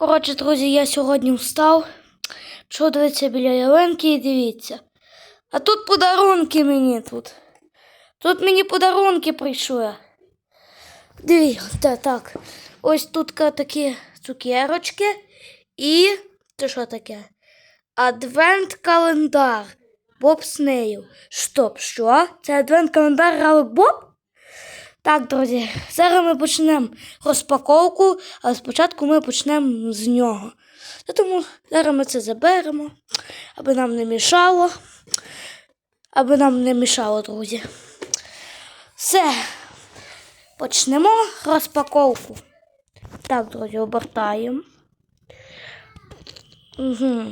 Коротше, друзі, я сьогодні встав. Дивитися біля ялинки і дивіться. А тут подарунки мені тут. Тут мені подарунки прийшли. Дивіться, так. Ось тут такі цукерочки і. Це що таке? Адвент-календар. Боб Снейл. Стоп, що? Це адвент-календар Ралик Боб? Так, друзі, зараз ми почнемо розпаковку, але спочатку ми почнемо з нього. Тому зараз ми це заберемо, аби нам не мішало. Аби нам не мішало, друзі. Все. Почнемо розпаковку. Так, друзі, обертаємо. Угу.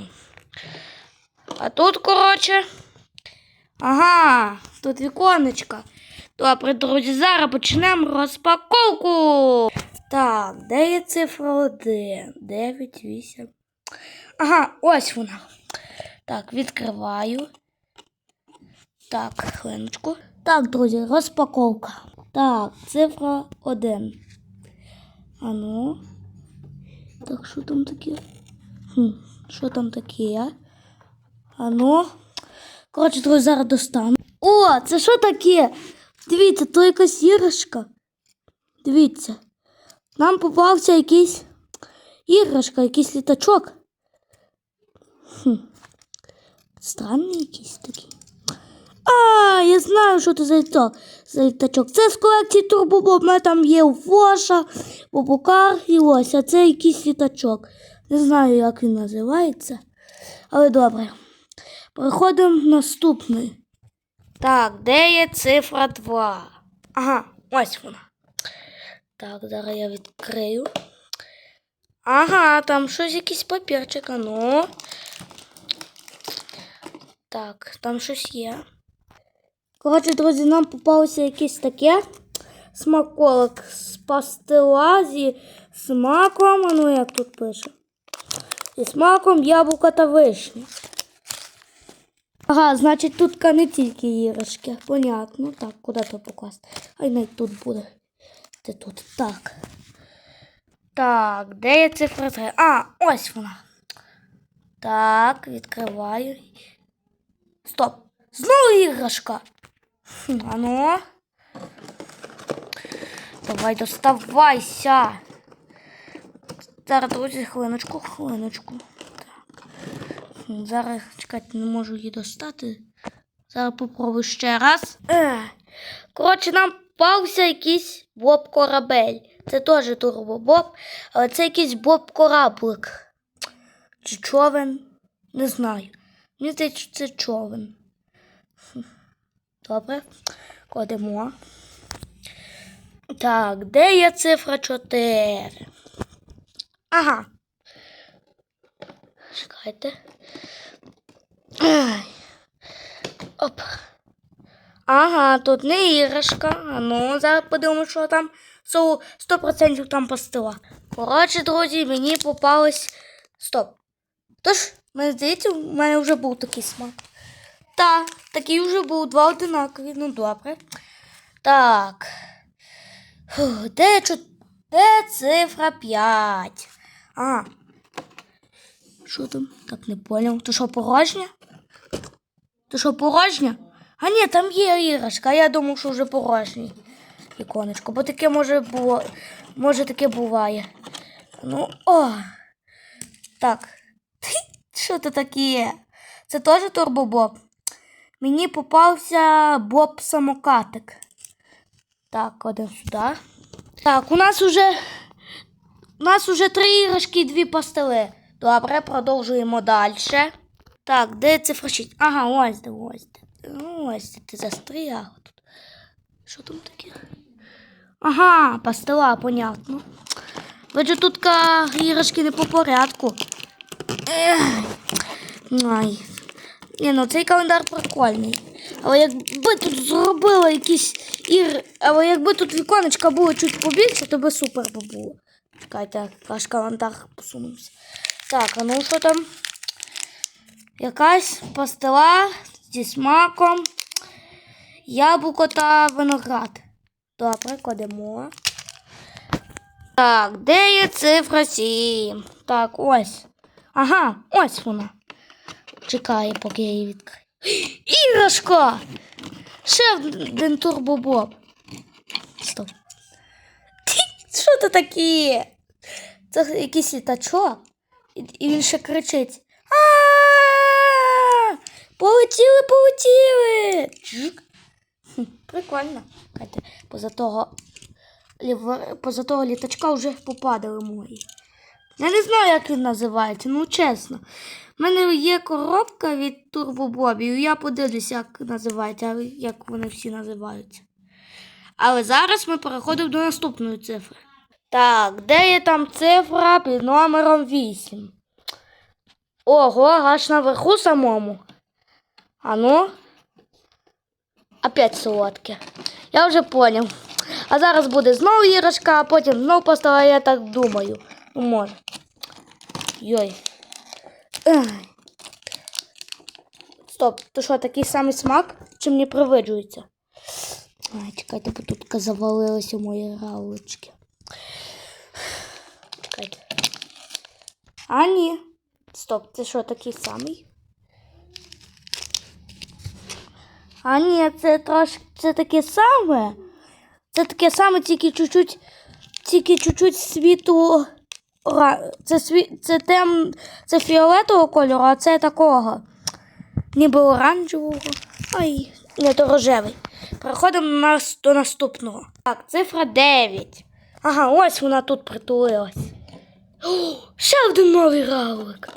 А тут, коротше. Ага, тут віконечко. Добре, друзі, зараз почнемо розпаковку. Так, де є цифра 1? 9, 8. Ага, ось вона. Так, відкриваю. Так, хвилиночку. Так, друзі, розпаковка. Так, цифра 1. А ну. Так, що там таке? Хм, що там таке? А ну. Коротше, друзі, зараз достану. О, це що таке? Дивіться, то якась іграшка. Дивіться. Нам попався якийсь іграшка, якийсь літачок. Хм. Странний якийсь такий. А, я знаю, що це за літак. За літачок. Це з колекції Турбобоб. У мене там є Воша, Бобукар і ось, а це якийсь літачок. Не знаю, як він називається. Але добре. Переходимо наступний. Так, де є цифра 2? Ага, ось вона. Так, зараз я відкрию. Ага, там щось якийсь папірчик, ну. Так, там щось є. Коротше, друзі, нам попалося якесь таке смаколик з пастила зі смаком, ну як тут пише. Зі смаком яблука та вишні. Ага, значить тут не тільки іграшки. Понятно. Так, куди то покласти? Ай навіть тут буде. Де тут? Так. Так, де є цифра 3? А, ось вона. Так, відкриваю. Стоп. Знову іграшка. Хм, А ну. Давай доставайся. Зараз, друзі, хвилиночку, хвилиночку. Зараз чекайте, не можу її достати. Зараз попробую ще раз. Ех. Коротше, нам попався якийсь Боб корабель. Це теж турбобоб, але це якийсь Боб кораблик. Чи човен? Не знаю. Мені здається, що це човен. Добре. Кладемо. Так, де є цифра 4? Ага. Чекайте. Оп. Ага, тут не іграшка. А ну, зараз подивимо, що там. Со 100% там пастила. Коротше, друзі, мені попалось. Стоп. Тож, мені здається, у мене вже був такий смак. Так, такий вже був два одинакові. Ну, добре. Так. Фух, де, чо- де цифра 5? Ага. Що там? Так не поняв. То що порожня? То що порожня? А ні, там є іграшка, я думав, що вже порожній іконечко, бо таке може було. Може таке буває. Ну, о. Так. Що це таке? Це теж турбобоб. Мені попався Боб самокатик. Так, кладемо сюди. Так, у нас уже. У нас уже три іграшки і дві пастили. Добре, продовжуємо далі. Так, де цифра 6? Ага, ось де, ось де. Ось де ти застряла тут. Що там таке? Ага, пастила, понятно. Бачу, тут іграшки не по порядку. Ай. Ні, ну цей календар прикольний. Але якби тут зробили якісь ігри, але якби тут віконечка було чуть побільше, то би супер би було. Чекайте, аж календар посунувся. Так, а ну що там? Якась пастила зі смаком, яблуко та виноград. Добре, кладемо. Так, де є цифра 7? Так, ось. Ага, ось вона. Чекає, поки я її відкрию. Іграшка! Ще один турбобоб. Стоп. Що це таке? Це якийсь літачок. І, він ще кричить. А! Полетіли, полетіли! Прикольно. Катя, поза того, поза того літачка вже попадали мої. Я не знаю, як він називається, ну чесно. У мене є коробка від турбобобів, я подивлюся, як називається, як вони всі називаються. Але зараз ми переходимо до наступної цифри. Так, де є там цифра під номером 8? Ого, аж наверху самому. А ну. Опять солодке. Я вже поняв. А зараз буде знову іграшка, а потім знову постала, я так думаю. Ну, може. Йой. Стоп, то що, такий самий смак? Чи мені привиджується? Ай, чекайте, бо тут завалилися мої галочки. Чекайте. А, ні. Стоп, це що, такий самий? А ні, це трошки це таке саме. Це таке саме, тільки чуть-чуть, тільки чуть-чуть світу. Це, сві... це, тем... це фіолетового кольору, а це такого. Ніби оранжевого. Ай, не то рожевий. Переходимо нас до наступного. Так, цифра 9. Ага, ось вона тут притулилась. О, ще один новий равлик.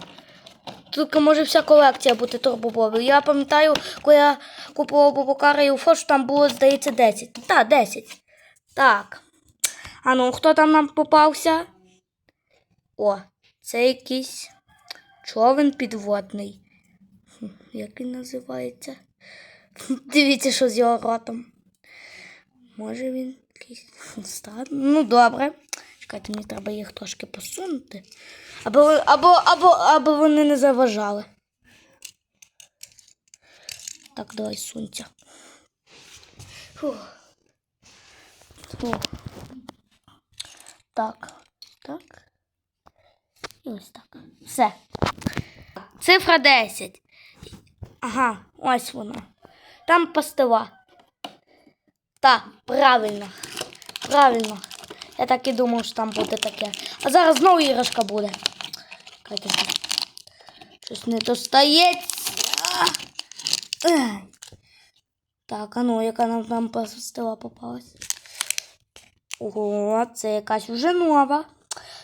Тут може вся колекція бути турбобобів. Я пам'ятаю, коли я купував Бобокара і Уфо, що там було, здається, 10. Так, 10. Так. А ну, хто там нам попався? О, це якийсь човен підводний. Як він називається? Дивіться, що з його ротом. Може він якийсь стан? Ну, добре. Чекайте, мені треба їх трошки посунути. Або, або, або, або вони не заважали. Так, давай сунься. Фух. Фух. Так. Так. І ось так. Все. Цифра 10. Ага, ось вона. Там пастила. Так, правильно. Правильно. Я так і думав, що там буде таке. А зараз знову іграшка буде. Катя, щось- не достається. Так, а ну, яка нам там пастила попалась? Ого, це якась уже нова.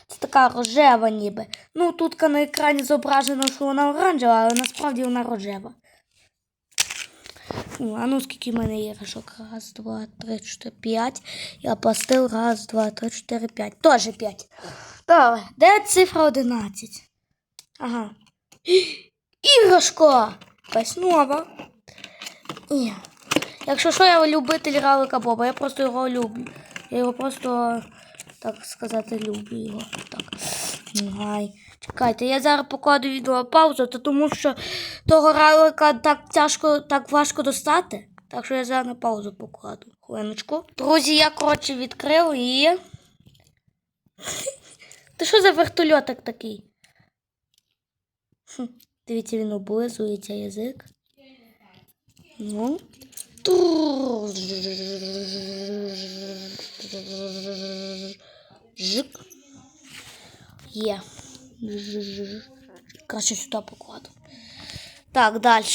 Це така рожева ніби. Ну, тут на екрані зображено, що вона оранжева, але насправді вона рожева. О, А ну скільки в мене іграшок? Раз, два, три, чотири, п'ять. Я пластил. Раз, два, три, чотири, п'ять. Тоже п'ять. Добре. Де цифра одинадцять? Ага. Іграшка! Якась нова. Ні. Якщо що, я любитель Равлика Боба, я просто його люблю. Я його просто, так сказати, люблю його. Так. Ай. Чекайте, я зараз покладу відео паузу, то тому що того равлика так тяжко, так важко достати. Так що я зараз на паузу покладу. Хвилиночку. Друзі, я коротше відкрив і. Ти що за вертольотик такий? Хм, Дивіться, він облизується язик. Ну. Жик. Є. Краще сюди покладу. Так, далі.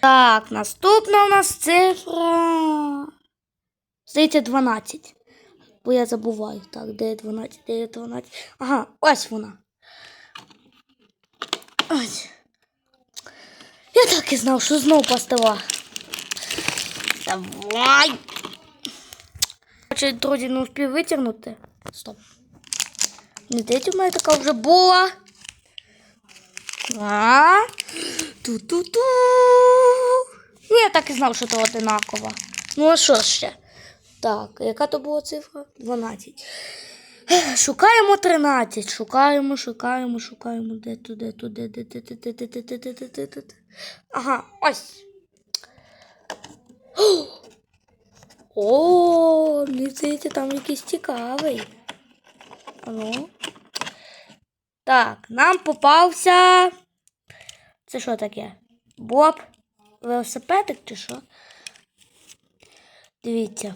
Так, наступна у нас цифра. Здається, 12. Бо я забуваю. Так, де 12, де 12. Ага, ось вона. Ось. Я так і знав, що знову пастила. Давай. Хоче, друзі, не успів витягнути. Стоп. Не здається, в мене така вже була. А? Ту-ту-ту. Ну, я так і знав, що то одинакова. Ну, а що ще? Так, яка то була цифра? 12. Шукаємо 13. Шукаємо, шукаємо, шукаємо. Де де то, де, де, де, де, де, де, де, де, де, де, де. Ага, ось. О, мені здається, там якийсь цікавий. А ну. Так, нам попався. Це що таке? Боб? Велосипедик чи що? Дивіться.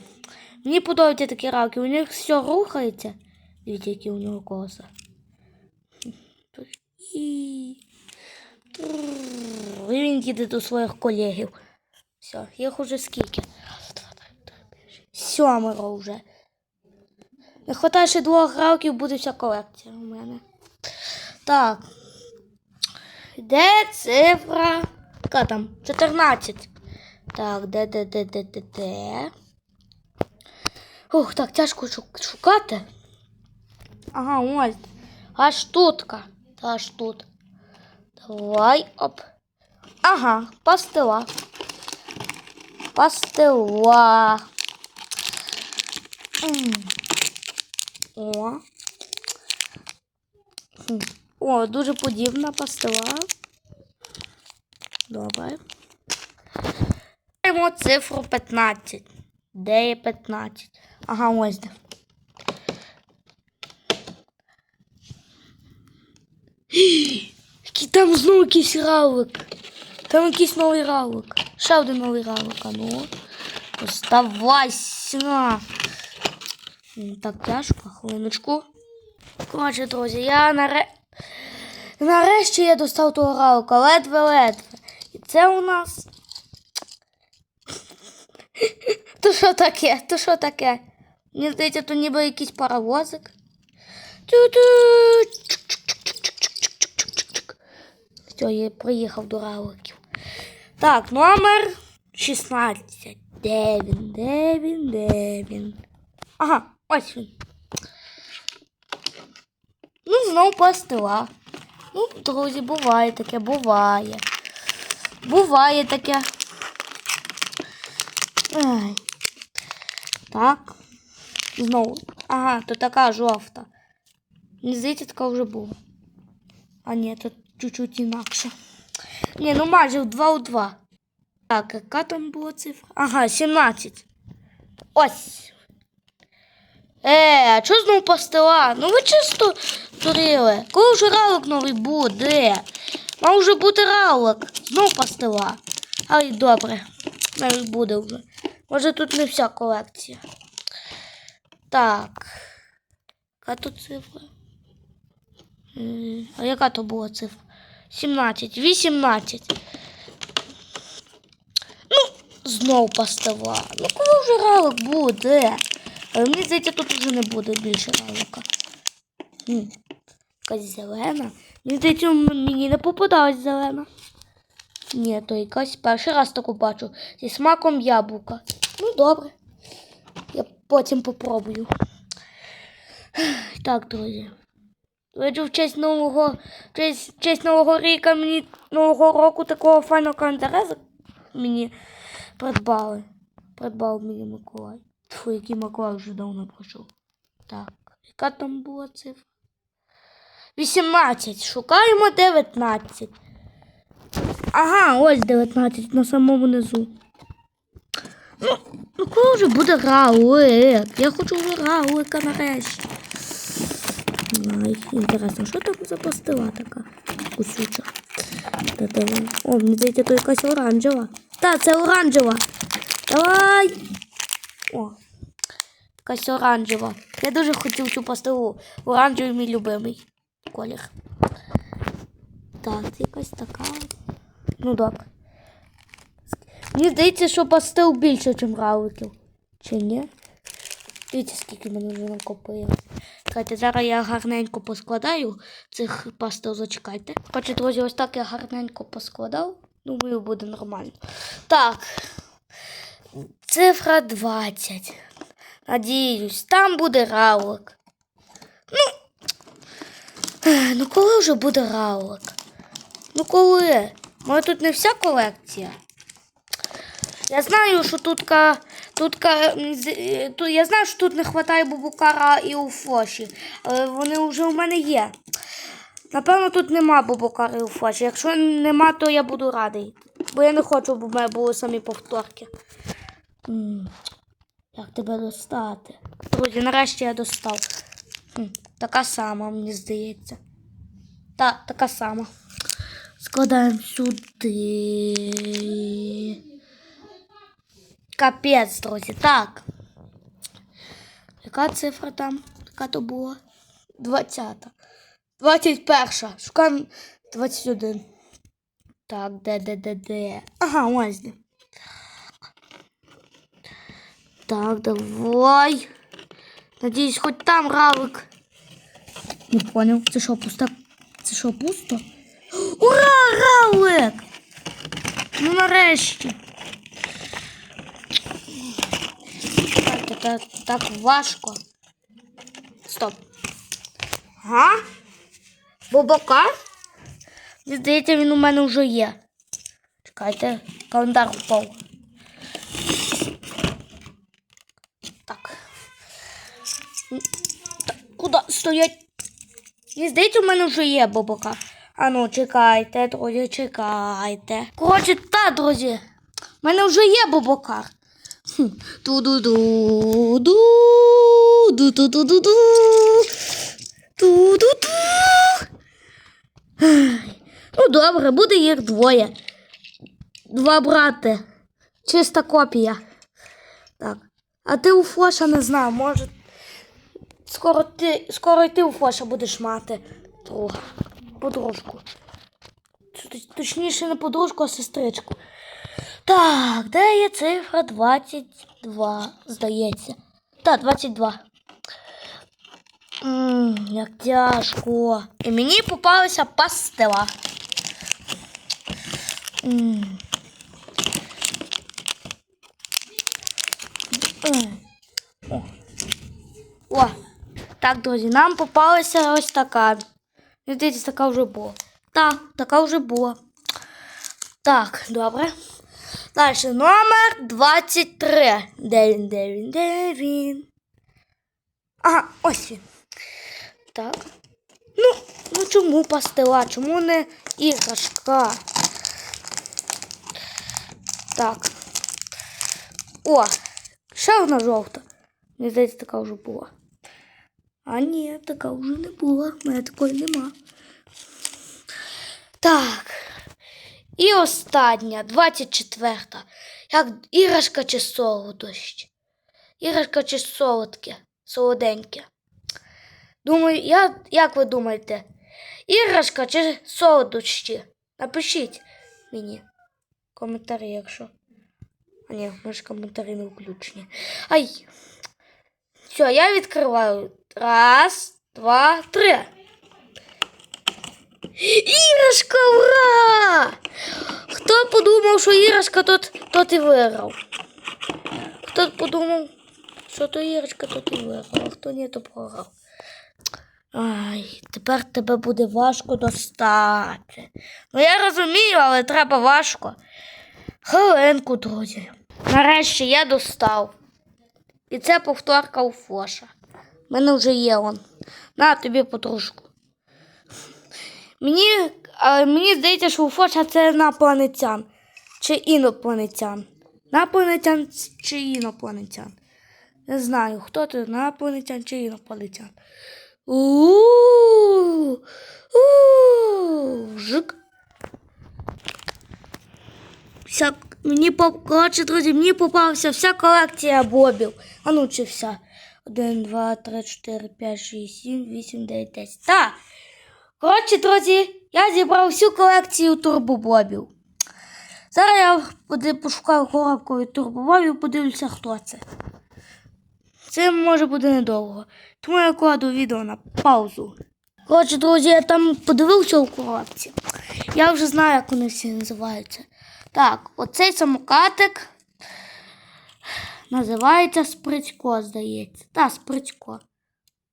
Мені подобаються такі раки, у них все рухається. Дивіться, які у нього колеса. І І він їде до своїх колегів. Все, їх уже скільки? Сьомеро вже. Не вистачає ще двох років, буде вся колекція у мене. Так. Де цифра? Яка там? 14. Так, де, де, де, де, де, де? Ух, так, тяжко шукати. Ага, ось. Аж тутка. Аж тут. Давай, оп. Ага, пастила. Пастила. О. Хм. О, дуже подібна пастила. Добре. Маємо цифру 15. Де є 15? Ага, ось де. там знову якийсь равлик. Там якийсь новий равлик. Ще один новий равлик. А ну. Оставайся. Так, тяжко, хвилиночку. Коротше, друзі, я наре... нарешті я достав того равлика. Ледве-ледве. І це у нас. То що таке? То що таке? Мені здається, то ніби якийсь паровозик. Тю-тю. Чик-чик-чик-чик-чик-чик-чик-чик. Я приїхав до равликів. Так, номер 16. Де він? Де він? Де він? Ага, ось він. Ну, знову пастила. Ну, друзі, буває таке, буває. Буває таке. Ай. Так. Знову. Ага, то така жовта. Мені здається, вже була. А ні, тут чуть-чуть інакше. Ні, ну майже в 2 у 2. Так, яка там була цифра? Ага, 17. Ось. Е, а чого знову пастила? Ну ви чисто турили. Коли вже ралик новий буде? Мав вже бути ралик. Знову пастила. Але добре. Навіть буде вже. Може тут не вся колекція. Так. Яка тут цифра? А яка то була цифра? 17. 18. Ну, знов пастила. Ну, коли вже ралик буде? Але мені здається, тут вже не буде більше ралика. М, Якась зелена. Мені здається, мені не попадалась зелена. Ні, то якась перший раз таку бачу. Зі смаком яблука. Ну, добре. Я потім попробую. Так, друзі. Отже, в честь нового, в честь, честь нового ріка мені нового року такого файного календаря мені придбали. Придбав мені Миколай. Тьфу, який Миколай вже давно пройшов. Так, яка там була цифра? 18. Шукаємо 19. Ага, ось 19 на самому низу. Ну, ну коли вже буде рауик? Я хочу вже рауика нарешті. Ай, інтересно, що там за пастила така кусюча? Та давай. О, мені здається, то якась оранжева. Та, це оранжева. Давай. О, якась оранжева. Я дуже хотів цю пастилу. Оранжевий мій любимий колір. Так, це якась така. Ну добре. Мені здається, що пастил більше, ніж равликів. Чи ні? Дивіться, скільки мене вже накопилось. Чекайте, зараз я гарненько поскладаю цих пастил, зачекайте. Коротше, друзі, ось так я гарненько поскладав. Думаю, буде нормально. Так. Цифра 20. Надіюсь, там буде равлик. Ну. Ну коли вже буде равлик? Ну коли? Може тут не вся колекція? Я знаю, що тут, ка- тут, е, тут я знаю, що тут не вистачає бубукара і у Фоші, але вони вже у мене є. Напевно, тут нема бубукара і у Фоші. Якщо нема, то я буду радий. Бо я не хочу, щоб у мене були самі повторки. Як тебе достати? Друзі, нарешті я достав. Така сама, мені здається. Так, така сама. Складаємо сюди. Капець, друзі. Так. Яка цифра там? Яка то була? 20. 21. Шукаємо 21. Так, де, де, де, де? Ага, ось де. Так, давай. Надіюсь, хоч там равик. Не понял. Це що, пусто? Це що, пусто? Ура, равик! Ну нарешті. Так, так, важко. Стоп. Ага. Бобака? Мені Здається, він у мене вже є. Чекайте, календар впав. Так. Так. Куди стоять? Мені здається, у мене вже є бобака. А ну, чекайте, друзі, чекайте. Коротше, та, друзі. У мене вже є бобокар. Ту-ду-ду. Ну, добре, буде їх двоє. Два брати. Чиста копія. Так. А ти у Фоша не знаю, може. Скоро ти, скоро й ти у Фоша будеш мати друга. Подружку. Точніше, не подружку, а сестричку. Так, де є цифра 22, здається. Так, 22. Ммм, як тяжко. І мені попалася пастила. М. М. О. О, так, друзі, нам попалася ось така. Мені Здається, така вже була. Так, така вже була. Так, добре. Далі номер 23. Де він, де він, де він? Ага, ось він. Так. Ну, ну чому пастила? Чому не іграшка? Так. О, ще одна жовта. Мені здається, така вже була. А ні, така вже не була. У мене такої нема. Так. І остання, 24. Як іграшка чи солодощ? Іграшка чи солодке, солоденьке. Думаю, я, як ви думаєте? Іграшка чи солодощі? Напишіть мені коментарі, якщо. А ні, ми ж коментарі не включені. Ай. Все, я відкриваю. Раз, два, три. Іграшка, ура! Хто подумав, що іграшка, тот, тот і виграв. Хто подумав, що то іграшка, тот і виграв, а хто ні, то програв. Ай, тепер тебе буде важко достати. Ну я розумію, але треба важко. Хвилинку, друзі. Нарешті я достав. І це повторка у Фоша. У мене вже є он. На тобі подружку. Мені, а, мені здається, що у Фоша це інопланетян. Чи інопланетян. Інопланетян чи інопланетян. Не знаю, хто це інопланетян чи інопланетян. У-у-у. Жик. Вся, мені поп... Коротше, друзі, мені попалася вся колекція бобів. А ну чи вся. 1, 2, 3, 4, 5, 6, 7, 8, 9, 10. Так. Коротше, друзі, я зібрав всю колекцію турбобобів. Зараз я пошукаю коробку від турбобобів, подивлюся, хто це. Це може буде недовго. Тому я кладу відео на паузу. Коротше, друзі, я там подивився у коробці. Я вже знаю, як вони всі називаються. Так, оцей самокатик називається Сприцько, здається. Так, Сприцько.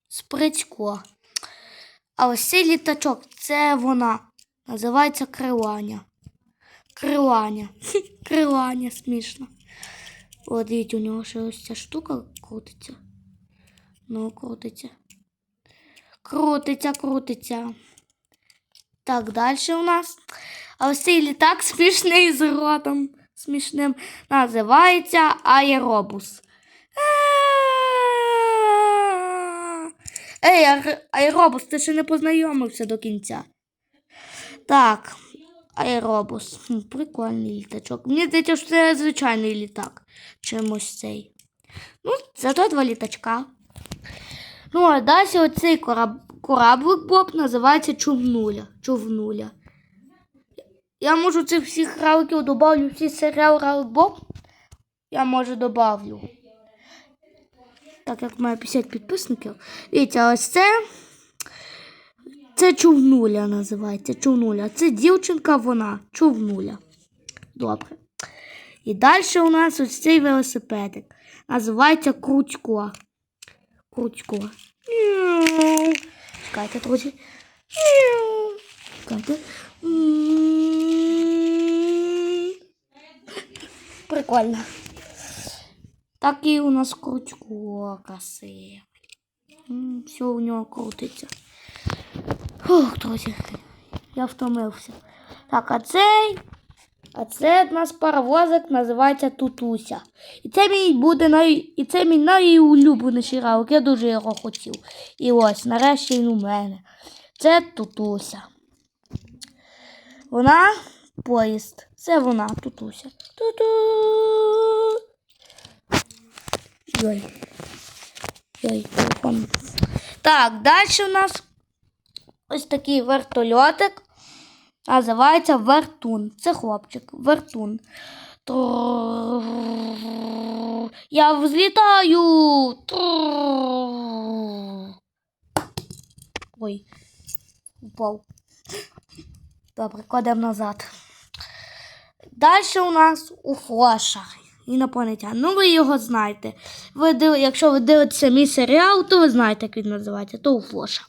Сприцько. А ось цей літачок це вона. Називається Криланя. Криланя. Криланя, смішно. О, дивіться, у нього ще ось ця штука крутиться. Ну, крутиться. Крутиться, крутиться. Так, далі у нас. А ось цей літак смішний з ротом смішним. Називається Аеробус. Ей, Айробус, ти ще не познайомився до кінця. Так, Айробус. Прикольний літачок. Мені здається, що це звичайний літак. Чимось цей. Ну, зато два літачка. Ну, а далі оцей кораб... кораблик Боб називається Човнуля. Човнуля. Я можу цих всіх раликів добавлю всі серіал Ралик Боб. Я може добавлю так як має 50 підписників. Дивіться, ось це. Це човнуля називається. Човнуля. Це дівчинка, вона човнуля. Добре. І далі у нас ось цей велосипедик. Називається Крутько. Крутько. Чекайте, друзі. Чекайте. Прикольно. Такий у нас крутько красивий. Все у нього крутиться. Фух, друзі, я втомився. Так, а цей. А це у нас паровозик називається Тутуся. І це мій буде най... І це мій найулюбленіший раук. Я дуже його хотів. І ось, нарешті він у мене. Це Тутуся. Вона поїзд. Це вона, Тутуся. Ту-ту! Йой. Так, далі у нас ось такий вертольотик. Називається Вертун. Це хлопчик. Вертун. Я взлітаю. Ой, упав. Добре, кладемо назад. Далі у нас у Флоша. Інопланетян. Ну, ви його знаєте. Ви див... Якщо ви дивитеся мій серіал, то ви знаєте, як він називається, то Флоша.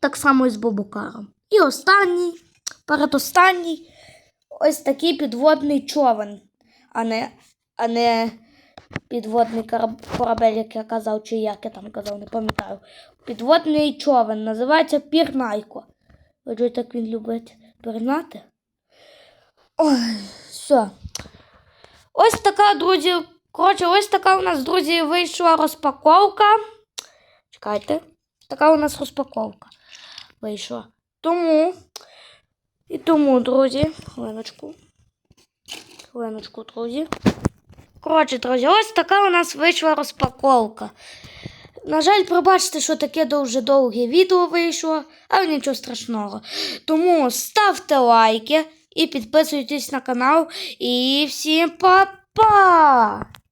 Так само і з Бобукаром. І останній, передостанній, ось такий підводний човен, а не, а не підводний корабель, як я казав, чи як я там казав, не пам'ятаю. Підводний човен називається Пірнайко. Ви як він любить пірнати? Ой, все. Ось така, друзі. Коротше, ось така у нас, друзі, вийшла розпаковка. Чекайте. Така у нас розпаковка вийшла. Тому. І тому, друзі. Хвилиночку. Хвилиночку, друзі. Коротше, друзі, ось така у нас вийшла розпаковка. На жаль, пробачте, що таке дуже довге відео вийшло, але нічого страшного. Тому ставте лайки і підписуйтесь на канал. І всім па-па!